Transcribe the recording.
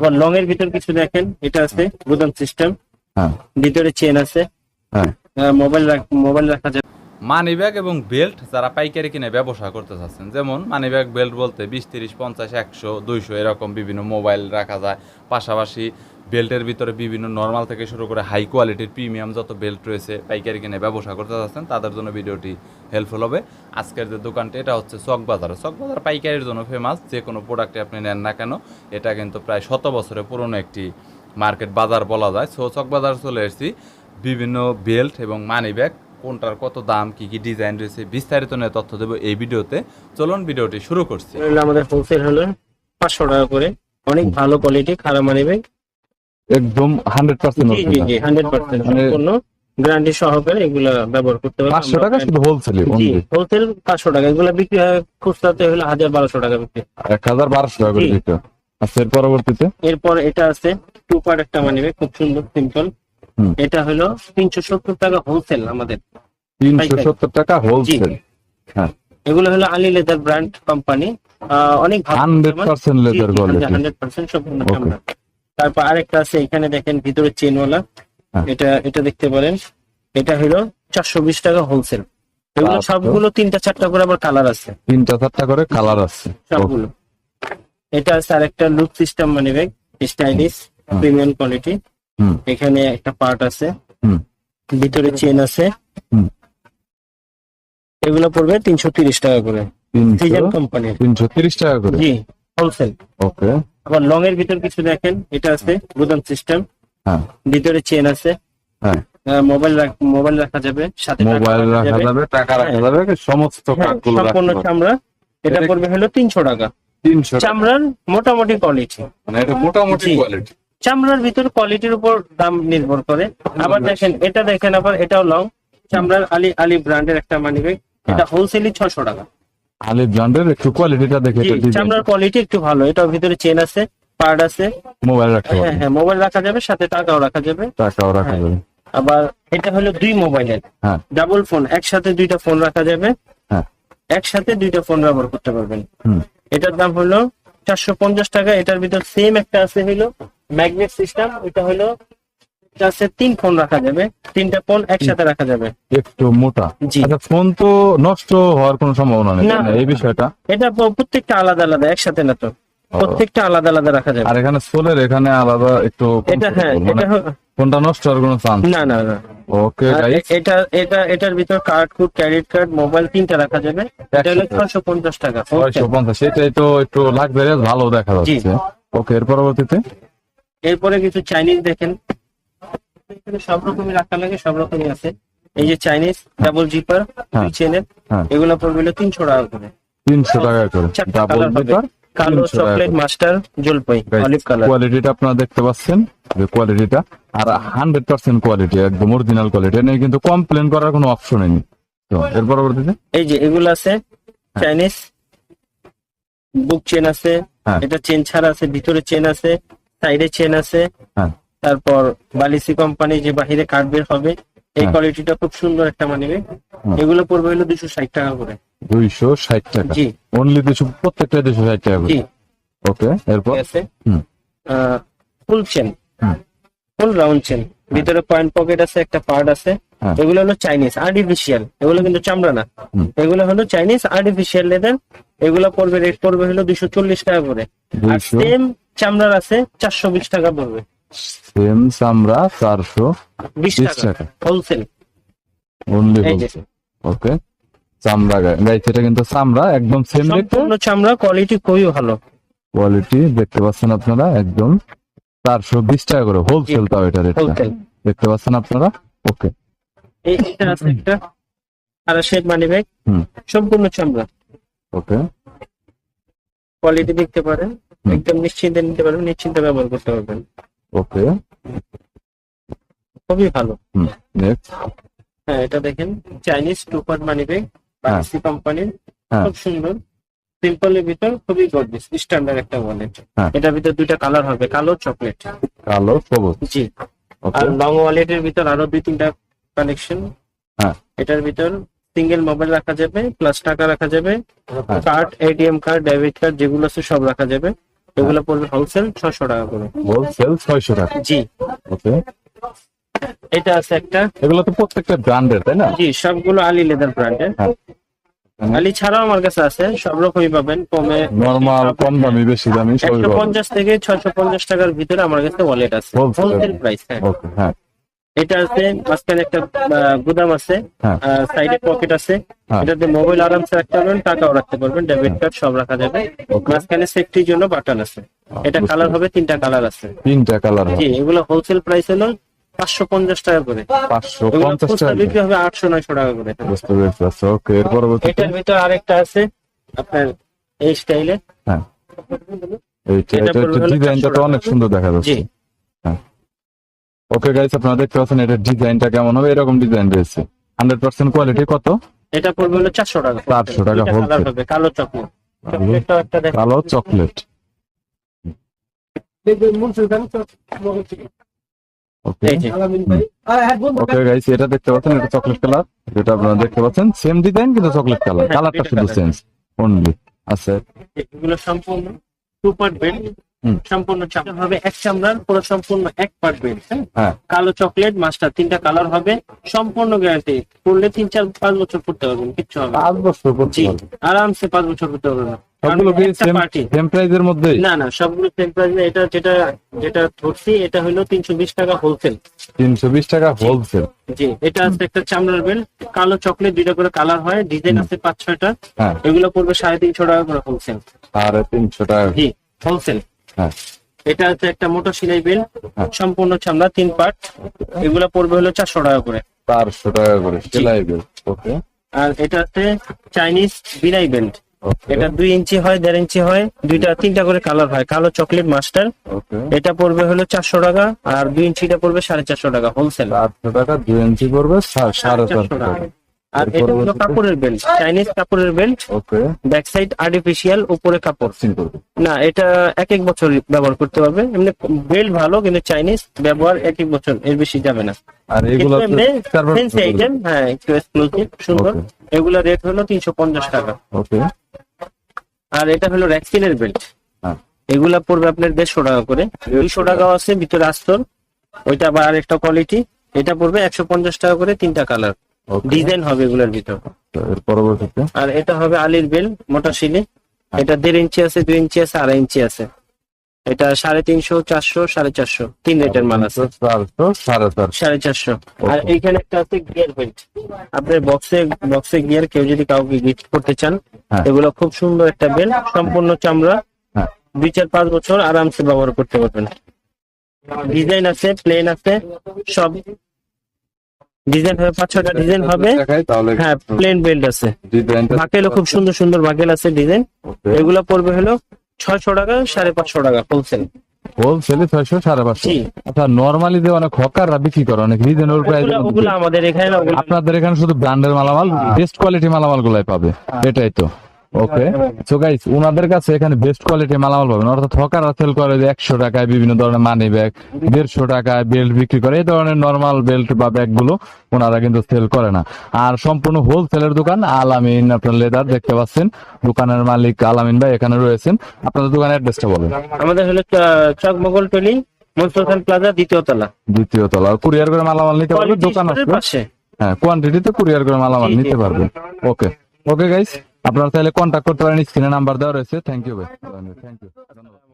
আবার লং এর ভিতর কিছু দেখেন এটা আছে গুদাম সিস্টেম হ্যাঁ। ভিতরে চেন আছে। হ্যাঁ। মোবাইল মোবাইল রাখা যাবে মানি ব্যাগ এবং বেল্ট যারা পাইকারি কিনে ব্যবসা করতে চাচ্ছেন যেমন মানি ব্যাগ বেল্ট বলতে বিশ তিরিশ পঞ্চাশ একশো দুইশো এরকম বিভিন্ন মোবাইল রাখা যায়। পাশাপাশি বেল্টের ভিতরে বিভিন্ন নর্মাল থেকে শুরু করে হাই কোয়ালিটির প্রিমিয়াম যত বেল্ট রয়েছে, পাইকারি কিনে ব্যবসা করতে চাচ্ছেন তাদের জন্য ভিডিওটি হেল্পফুল হবে। আজকের যে দোকানটি, এটা হচ্ছে চক বাজার চক পাইকারির জন্য ফেমাস যে কোনো প্রোডাক্টে আপনি নেন না কেন, এটা কিন্তু প্রায় শত বছরের পুরনো একটি মার্কেট বাজার বলা যায়। সো চক বাজার চলে এসেছি। বিভিন্ন বেল্ট এবং মানি ব্যাগ কোনটার কত দাম, কি কি ডিজাইন রয়েছে, বিস্তারিত নিয়ে তথ্য দেবো এই ভিডিওতে। চলুন ভিডিওটি শুরু করছি। আমাদের হোলসেল হলো পাঁচশো টাকা করে। অনেক ভালো কোয়ালিটি খারাপ মানিবে একদম হান্ড্রেড পার্সেন্ট জি জি জি হান্ড্রেড পার্সেন্ট মানে- সম্পূর্ণ গ্যারান্টি সহকারে এগুলা ব্যবহার করতে পারবেন। পাঁচশো টাকা শুধু হোলসেলে হোলসেল পাঁচশো টাকা এগুলা বিক্রি হয় খুচরাতে হলো হাজার বারোশো টাকা বিক্রি। এক হাজার বারোশো টাকা করে জি। দিতে আচ্ছা এর পরবর্তীতে? এরপর এটা আছে টু পার্ট একটা মানিবে খুব সুন্দর সিম্পল এটা হলো তিনশো সত্তর টাকা হোলসেল আমাদের। তিনশো সত্তর টাকা হোলসেল হ্যাঁ। এগুলো হলো আলি লেদার ব্র্যান্ড কোম্পানি অনেক hundred percent leather hundred percent সম্পূর্ণ তারপর আরেকটা আছে এখানে দেখেন ভিতরে চেনওয়ালা হ্যাঁ। এটা এটা দেখতে পারেন। এটা হলো চারশো বিশ টাকা হোলসেল এগুলো সবগুলো তিনটা চারটা করে আবার কালার আছে। তিনটা চারটা করে কালার আছে। সবগুলো। এটা আছে আরেকটা লুক সিস্টেম মানে ব্যাগ স্টাইলিশ প্রিমিয়াম কোয়ালিটি এখানে একটা পার্ট আছে। ভিতরে চেন আছে। এগুলো পড়বে তিনশো তিরিশ টাকা করে। তিনশো কোম্পানির তিনশো তিরিশ টাকা করে? জি হোলসেল ওকে আবার লং এর ভিতর কিছু দেখেন এটা আছে গুদাম সিস্টেম হ্যাঁ। ভিতরে চেন আছে। হ্যাঁ। মোবাইল মোবাইল রাখা যাবে সাথে মোবাইল রাখা যাবে। টাকা রাখা হ্যাঁ। যাবে সমস্ত হ্যাঁ, সম্পূর্ণ চামড়া। এটা পড়বে হলো তিনশো টাকা। তিনশো। চামড়ার মোটামুটি কোয়ালিটি মানে এটা মোটামুটি কোয়ালিটি চামড়ার ভিতর কোয়ালিটির উপর দাম নির্ভর করে। আবার দেখেন এটা দেখেন আবার এটাও লং চামড়ার আলি আলি ব্র্যান্ডের একটা মানিব্যাগ এটা হোলসেলই ছশো টাকা। ব্র্যান্ডের একটু কোয়ালিটিটা দেখে চামড়ার কোয়ালিটি একটু ভালো। এটার ভিতরে চেন আছে পার্ট আছে। মোবাইল রাখতে হ্যাঁ হ্যাঁ মোবাইল রাখা যাবে সাথে টাকাও রাখা যাবে। টাকাও রাখা হ্যাঁ। যাবে। আবার এটা হলো দুই মোবাইলের হ্যাঁ। ডাবল ফোন একসাথে দুইটা ফোন রাখা যাবে। হ্যাঁ। একসাথে দুইটা ফোন ব্যবহার করতে পারবেন। হুম। এটার দাম হলো চারশো পঞ্চাশ টাকা। এটার ভিতর সেম একটা আছে হলো ম্যাগনেট সিস্টেম এটা হলো এটা তিন ফোন রাখা যাবে তিনটা ফোন একসাথে রাখা যাবে। একটু মোটা। জি। আচ্ছা ফোন তো নষ্ট হওয়ার কোনো সম্ভাবনা নেই না। এই বিষয়টা? এটা প্রত্যেকটা আলাদা আলাদা একসাথে না তো। প্রত্যেকটা আলাদা আলাদা রাখা যাবে। আর এখানে সোলের এখানে আলাদা একটু এটা হ্যাঁ মানে এটা ফোনটা নষ্ট হওয়ার কোনো চান্স না না না। ওকে এটা এটা এটার ভিতর কার্ড কুড ক্রেডিট কার্ড মোবাইল তিনটা রাখা যাবে। এটা হলো একসাথে। ছয়শো পঞ্চাশ টাকা। ছয়শো পঞ্চাশ সেটাই তো একটু লাক্সারিয়াস ভালো দেখা যাচ্ছে। ওকে এর পরবর্তীতে? এরপরে কিছু চাইনিজ দেখেন। এখানে সব লাগে সব রকমই আছে। এই যে চাইনিজ ডাবল জিপার। চেনের এগুলো পড়বে তিনশো টাকা করে। তিনশো টাকা করে। ডাবল কালার হবে। পেপার কালো চকলেট মাস্টার জলপাই অলিভ কালার কোয়ালিটিটা আপনারা দেখতে পাচ্ছেন যে কোয়ালিটিটা আর হান্ড্রেড পার্সেন্ট কোয়ালিটি একদম অরিজিনাল কোয়ালিটি নেই কিন্তু কমপ্লেন করার কোনো অপশনই নেই। তো এর পরবর্তীতে? এই যে এগুলো আছে চাইনিজ বুক চেন আছে। হ্যাঁ। এটা চেন ছাড়া আছে ভিতরে চেন আছে সাইডে চেন আছে। হ্যাঁ। তারপর বালিসি কোম্পানি যে বাহিরে কাঠ বের হবে এই হ্যাঁ। কোয়ালিটিটা খুব সুন্দর একটা হুম। এগুলো পড়বে হলো দুশো ষাট টাকা করে। দুইশো ষাট টাকা? জি। অনলি দুশো প্রত্যেকটা দুশো ষাট টাকা জি। ওকে এরপর? আছে। Full chain full round chain ভিতরে পয়েন্ট পকেট আছে একটা পার্ট আছে। হ্যাঁ। এগুলো হলো চাইনিজ আর্টিফিশিয়াল এগুলো কিন্তু চামড়া না। এগুলো হলো চাইনিজ আর্টিফিশিয়াল লেদার এগুলো পড়বে রেট পড়বে হলো দুশো চল্লিশ টাকা করে। আর সেম চামড়ার আছে চারশো বিশ টাকা পড়বে। সেম চামড়া চারশো বিশ টাকা। হোলসেল অনলি যে। ওকে চামড়া গাইছে এটা কিন্তু চামড়া একদম সেম দেখতে চামড়া কোয়ালিটি খুবই ভালো। কোয়ালিটি দেখতে পাচ্ছেন আপনারা একদম। চারশো বিশ টাকা করে হোলসেল তাও এটা রেটটা দেখতে পাচ্ছেন আপনারা? ওকে এই এটা আছে একটা। আর শেপ মানি ব্যাগ সম্পূর্ণ চামড়া ওকে কোয়ালিটি দেখতে পারেন। একদম নিশ্চিন্তে নিতে পারবেন নিশ্চিন্তে ব্যবহার করতে পারবেন। ওকে খুবই ভালো। হ্যাঁ এটা দেখেন Chinese two part money bag বাক্সি কোম্পানির। খুব সুন্দর। সিম্পল এর ভিতর খুবই গর্জিয়াস স্ট্যান্ডার্ড একটা ওয়ালেট হ্যাঁ। এটার ভিতর দুইটা কালার হবে কালো চকলেট কালো সবুজ। জি। আর লং ওয়ালেটের ভিতর আরও দুই তিনটা কানেকশন হ্যাঁ। এটার ভিতর সিঙ্গেল মোবাইল রাখা যাবে প্লাস টাকা রাখা যাবে। Card ATM card debit card যেগুলো আছে সব রাখা যাবে। এগুলো পড়বে হোলসেল ছয়শো টাকা করে। হোলসেল ছয়শো টাকা? জি। ওকে এটা আছে একটা। এগুলো তো প্রত্যেকটা ব্র্যান্ডের তাই না? জি সবগুলো আলী লেদার ব্র্যান্ডের। আলী ছাড়াও আমার কাছে আছে সব রকমই পাবেন কমে নরমাল কম দামি বেশি দামি সবই একশো পাবেন। পঞ্চাশ থেকে ছয়শো পঞ্চাশ টাকার ভিতরে আমার কাছে ওয়ালেট আছে। হোলসেল প্রাইস হ্যাঁ। ওকে হ্যাঁ। এটা আছে মাঝখানে একটা গুদাম আছে হ্যাঁ। সাইডে পকেট আছে। হ্যাঁ। এটাতে মোবাইল আরামসে রাখতে পারবেন টাকাও রাখতে পারবেন ডেবিট কার্ড সব রাখা যাবে। মাঝখানে সেফটির জন্য বাটন আছে। এটা কালার হবে তিনটা কালার আছে। তিনটা কালার জি এগুলো হোলসেল প্রাইস হলো পাঁচশো পঞ্চাশ টাকা করে। পাঁচশো পঞ্চাশ টাকা বিক্রি হবে আটশো নয়শো টাকা করে। বুঝতে পেরেছি আচ্ছা ওকে এর পরবর্তীতে এটার ভিতরে আরেকটা আছে আপনার এই স্টাইলে হ্যাঁ। এটা এটা পড়বে হলো ডিজাইনটা তো অনেক সুন্দর দেখা যাচ্ছে। ওকে গাইস আপনারা দেখতে পাচ্ছেন এটার ডিজাইনটা কেমন হবে? এরকম ডিজাইন রয়েছে। হান্ড্রেড পার্সেন্ট কোয়ালিটি কত? এটা পড়বে হলো চারশো টাকা। 400 টাকা। কালার হবে কালো চকলেট চকলেটটাও একটা দেখো। কালো চকলেট ওকে গাইস এটা দেখতে পাচ্ছেন এটা চকলেট কালার যেটা আপনারা দেখতে পাচ্ছেন সেম ডিজাইন কিন্তু চকলেট কালার কালারটা শুধু চেঞ্জ অনলি আচ্ছা। এগুলো সম্পূর্ণ হুম। সম্পূর্ণ হবে এক চামড়ার পুরো সম্পূর্ণ এক পার্ট বেড হ্যাঁ? কালো চকলেট মাস্টার তিনটা কালার হবে। সম্পূর্ণ গ্যারান্টি পড়লে তিন চার পাঁচ বছর পড়তে পারবেন কিচ্ছু হবে। পাঁচ বছর জি আরামসে পাঁচ বছর পড়তে পারবেন। সবগুলো সেম প্রাইজের মধ্যেই? না না সবগুলো সেম প্রাইস এটা যেটা যেটা ধরছি এটা হলো টাকা হোলসেল তিনশো বিশ টাকা হোলসেল জি এটা আছে একটা চামড়ার বেল্ট কালো চকলেট দুইটা করে কালার হয় ডিজাইন আছে পাঁচ ছয়টা। হ্যাঁ। এগুলো পড়বে সাড়ে তিনশো টাকা করে হোলসেল সাড়ে তিনশো টাকা। জি হোলসেল হ্যাঁ এটা হচ্ছে একটা মোটর সিলাই বেল্ট হ্যাঁ। সম্পূর্ণ চামড়া তিন পার্ট এগুলো পড়বে হলো চারশো টাকা করে। চারশো টাকা করে সেলাই বিল ওকে। আর এটা হচ্ছে চাইনিজ বিনাই বেল্ট এটা দুই ইঞ্চি হয় দেড় ইঞ্চি হয় দুইটা তিনটা করে কালার হয়। কালো চকলেট মাস্টার। এটা পড়বে হলো চারশো টাকা আর দুই ইঞ্চিটা পড়বে সাড়ে চারশো টাকা হোলসেল। চারশো টাকা দুই ইঞ্চি সা- সাড়ে চারশো টাকা। আর এটা হলো কাপড়ের বেল্ট চাইনিজ কাপড়ের belt okay back side artificial উপরে কাপড়। না এটা এক এক বছর ব্যবহার করতে পারবে এমনি বেল্ট ভালো কিন্তু চাইনিজ ব্যবহার এক এক বছর এর বেশি যাবে না। আর এগুলো ফ্যান্সি আইটেম হ্যাঁ একটু এক্সক্লুসিভ সুন্দর. এগুলা রেট হলো তিনশো পঞ্চাশ টাকা। ওকে আর এটা হলো র্যাক্সিনের বেল্ট হ্যাঁ। এগুলা পড়বে আপনার দেড়শো টাকা করে। দুইশো টাকাও আছে ভিতরে আস্তর। ওইটা আবার আরেকটা কোয়ালিটি এটা পড়বে একশো পঞ্চাশ টাকা করে তিনটা কালার ডিজাইন হবে এগুলোর ভিতর। এর পরবর্তীতে? আর এটা হবে আলির বেল মোটা শিলি। এটা দেড় ইঞ্চি আছে দুই ইঞ্চি আছে আড়াই ইঞ্চি আছে। এটা সাড়ে তিনশো চারশো সাড়ে চারশো। তিন রেটের মাল আছে। সাড়ে চারশো। আর এইখানে একটা আছে গিয়ার বেল্ট আপনার বক্সে বক্সে গিয়ার কেউ যদি কাউকে গিফট করতে চান হ্যাঁ। এগুলো খুব সুন্দর একটা বেল্ট সম্পূর্ণ চামড়া। হ্যাঁ। দুই চার পাঁচ বছর আরামসে ব্যবহার করতে পারবেন। ডিজাইন আছে প্লেন আছে সব ডিজাইন হবে পাঁচ ছটা ডিজাইন হবে। হ্যাঁ প্লেন বেল্ট আছে। বাকেলও খুব সুন্দর সুন্দর বাকেল আছে ডিজাইন। এগুলো পড়বে হলো ছয়শো টাকা সাড়ে পাঁচশো টাকা হোলসেল হোলসেলে ছয়শো সাড়ে পাঁচশো। আচ্ছা নর্মালি যে অনেক হকাররা বিক্রি করে অনেক রিজনেবল প্রাইস আমাদের এখানে আপনাদের এখানে শুধু ব্র্যান্ডের মালামাল বেস্ট কোয়ালিটি মালামাল গুলাই পাবে। এটাই তো। ওকে সো গাইস ওনাদের কাছে এখানে বেস্ট কোয়ালিটি মালামাল পাবেন। অর্থাৎ হকাররা সেল করে যে একশো টাকায় বিভিন্ন ধরনের মানি ব্যাগ দেড়শো টাকায় বেল্ট বিক্রি করে এই ধরনের নর্মাল বেল্ট বা ব্যাগগুলো ওনারা কিন্তু সেল করে না। আর সম্পূর্ণ হোলসেলের দোকান আলামিন আপনার লেদার দেখতে পাচ্ছেন। দোকানের মালিক আলামিন ভাই এখানে রয়েছেন। আপনাদের দোকানের অ্যাড্রেসটা বলেন। আমাদের হলো চ- চক মোগল টলি মনসুর খান প্লাজা দ্বিতীয় তলা। দ্বিতীয় তলা। কুরিয়ার করে মালামাল নিতে পারবে? দোকান আছে। হ্যাঁ কোয়ান্টিটিতে কুরিয়ার করে মালামাল। নিতে পারবেন ওকে ওকে গাইস আপনারা তাহলে কন্ট্যাক্ট করতে পারেন স্ক্রিনে নাম্বার দেওয়া রয়েছে। থ্যাংক ইউ ভাই। থ্যাংক ইউ ধন্যবাদ